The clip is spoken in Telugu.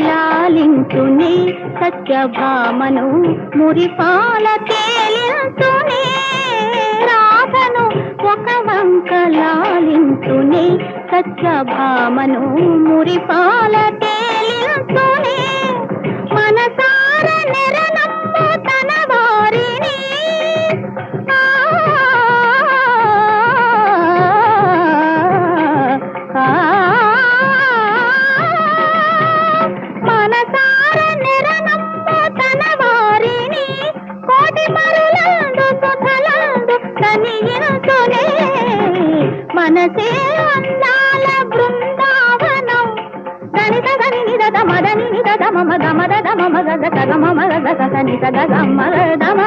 లాలించుని సత్యభామను మురిపాల తేలించునే రాధను ఒక వంక లాలించుని సత్యభామను మురిపాల మనసే అందాల బృందావనం గణిత గని నిద మదని నిద మమ గమ దమ మగ గగ మమ గగ గని గగ గమ గమ